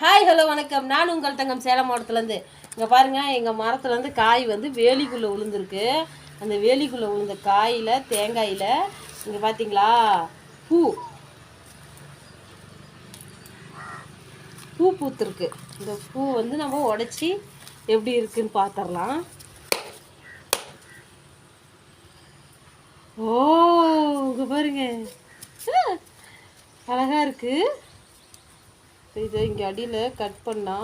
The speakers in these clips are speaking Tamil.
ஹாய் ஹலோ வணக்கம். நான் உங்கள் தங்கம் சேலம் மாவட்டத்துலேருந்து இங்கே பாருங்கள் எங்கள் மரத்துலேருந்து காய் வந்து வேலிக்குள்ளே விழுந்துருக்கு அந்த வேலிக்குள்ளே விழுந்த காயில் தேங்காயில் இங்கே பார்த்தீங்களா பூ. பூ பூத்துருக்கு. இந்த பூ வந்து நம்ம உடச்சி எப்படி இருக்குன்னு பார்த்துடலாம் ஓ இங்கே பாருங்க. அழகாக இருக்குது இதை இங்கே அடியில் கட் பண்ணா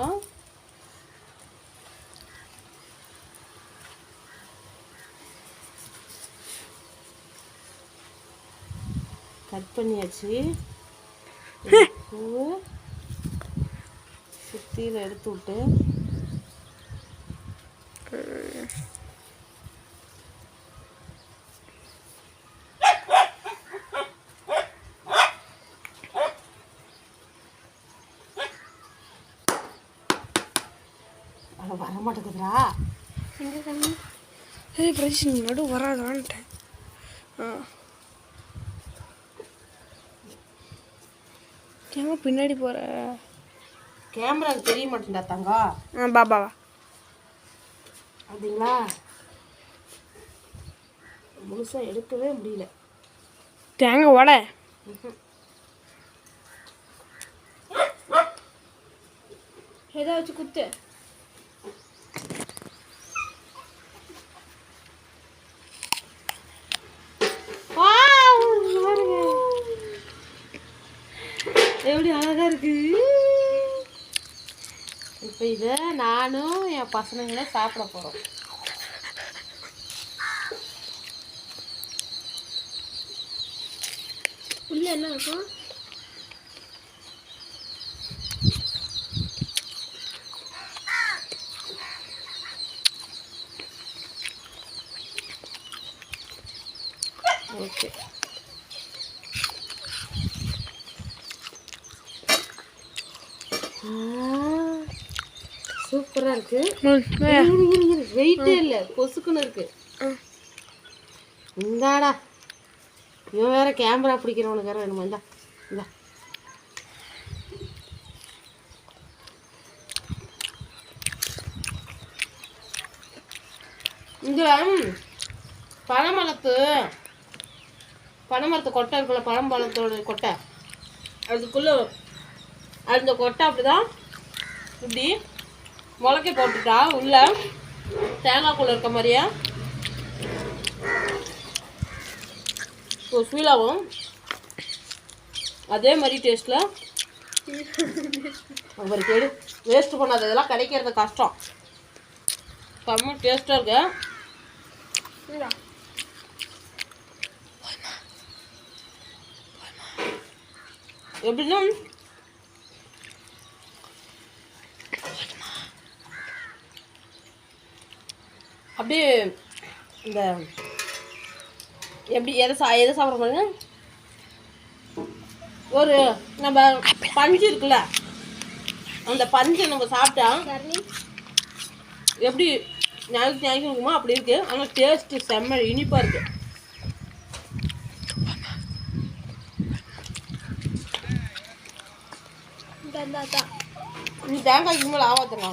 கட் பண்ணியாச்சு. பூவை சுத்தியில் எடுத்து விட்டு அட வர மாட்டேங்குதுடா. எங்கே கண்ணு? ஏய் நீ நடு வராதான்ட்டேன் ஆ. ஏமா பின்னாடி போகிற கேமராக்கு தெரிய மாட்டேன்டா தங்கம் ஆ பாபா வா அப்படிங்களா? முழுசாக எடுக்கவே முடியல. தேங்காய் வடை எதை வச்சு குத்து. எப்படி அழகா இருக்கு? இப்போ இதை நானும் என் பசங்களும் சாப்பிட போகிறோம் உள்ள என்ன இருக்கும்? ஓகே. சூப்பராக இருக்கு. வெயிட்டே இல்லை பொசுக்குன்னு இருக்கு. இந்தாடா. இவன் வேற கேமரா பிடிக்கிறவனுக்கு வேற வேணுமா? இந்தா இந்தா. இந்த பனைமரத்து பனைமரத்து கொட்டை இருக்குல்ல பழம்பழத்தோட கொட்டை. அதுக்குள்ள அந்த கொட்டை அப்படிதான் இப்படி முளைக்க போட்டுட்டா உள்ள தேங்காய்க்குள்ள இருக்க மாதிரியே? ஃபீலாகும் அதே மாதிரி டேஸ்ட்டில் அவருக்கு எடு வேஸ்ட் பண்ணாத இதெல்லாம் கிடைக்கிறது கஷ்டம். செம்ம டேஸ்ட்டாக இருக்கு. எப்படின்னா அப்படியே இந்த எப்படி எதை சா எதை சாப்பிட பாருங்க ஒரு நம்ம பஞ்சு இருக்குல்ல? அந்த பஞ்சை நம்ம சாப்பிட்டா எப்படி ஞாயிற்று ஞாயிற்று இருக்குமோ அப்படி இருக்கு. ஆனால் டேஸ்ட்டு செம்ம இனிப்பாக இருக்கு. இந்தா, இந்தா, இந்தா. நீ தேங்காய்க்கு மேலே ஆவாத்துங்க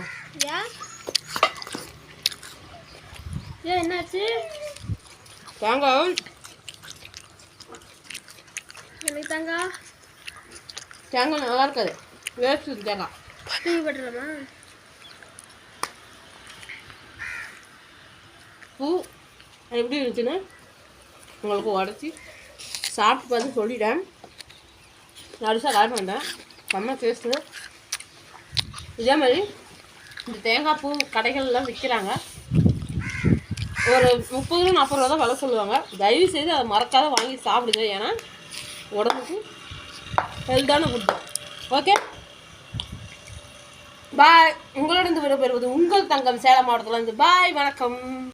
ஏன் ஏன் என்னாச்சு? தேங்காய் எனக்கு தாங்க? தேங்காய் நல்லா இருக்காது. வேஸ்ட் தேங்காய் தூக்கி போட்டுடலாமா பூ எப்படி இருந்துச்சுன்னு உங்களுக்கு உடச்சி சாப்பிட்டு பார்த்து சொல்லிட்டேன். நடுசாக காட்ட மாட்டேன். செம்ம டேஸ்ட்டு இதே மாதிரி இந்த தேங்காய் பூ கடைகள்லாம் விற்கிறாங்க. ஒரு முப்பது ரூபா நாற்பது ரூபா தான் விலை சொல்லுவாங்க. தயவு செய்து அதை மறக்காத வாங்கி சாப்பிடுங்க. ஏன்னா உடம்புக்கு ஹெல்த்தான ஃபுட் ஓகே பாய் உங்களோட இருந்து விடைபெறுவது உங்கள் தங்கம் சேலம் மாவட்டத்தில் இருந்து பாய் வணக்கம்.